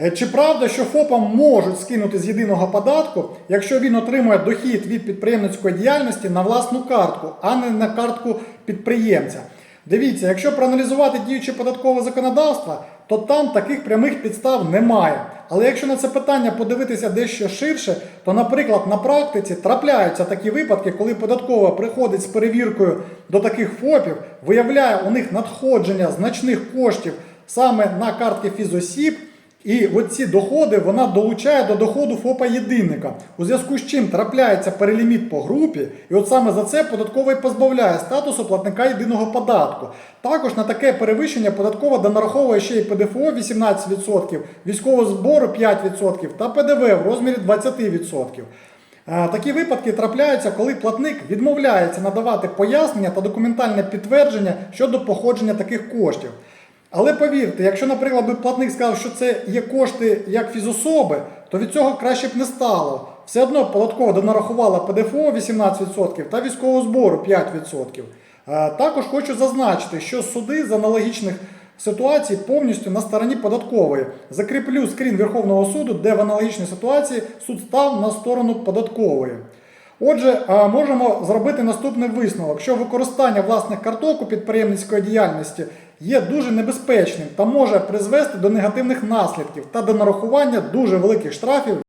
Е, Чи правда, що ФОПам можуть скинути з єдиного податку, якщо він отримує дохід від підприємницької діяльності на власну картку, а не на картку підприємця? Дивіться, якщо проаналізувати діюче податкове законодавство, то там таких прямих підстав немає. Але якщо на це питання подивитися дещо ширше, то, наприклад, на практиці трапляються такі випадки, коли податкова приходить з перевіркою до таких ФОПів, виявляє у них надходження значних коштів саме на картки фізосіб. І оці доходи вона долучає до доходу ФОПа єдинника, у зв'язку з чим трапляється переліміт по групі, і от саме за це податковий позбавляє статусу платника єдиного податку. Також на таке перевищення податкова донараховує ще й ПДФО 18%, військового збору 5% та ПДВ в розмірі 20%. Е, Такі випадки трапляються, коли платник відмовляється надавати пояснення та документальне підтвердження щодо походження таких коштів. Але повірте, якщо, наприклад, би платник сказав, що це є кошти як фізособи, то від цього краще б не стало. Все одно податкова донарахувала ПДФО 18% та військового збору 5%. Е, Також хочу зазначити, що суди з аналогічних ситуацій повністю на стороні податкової. Закріплю скрін Верховного суду, де в аналогічній ситуації суд став на сторону податкової. Отже, можемо зробити наступний висновок, що використання власних карток у підприємницької діяльності є дуже небезпечним та може призвести до негативних наслідків та до нарахування дуже великих штрафів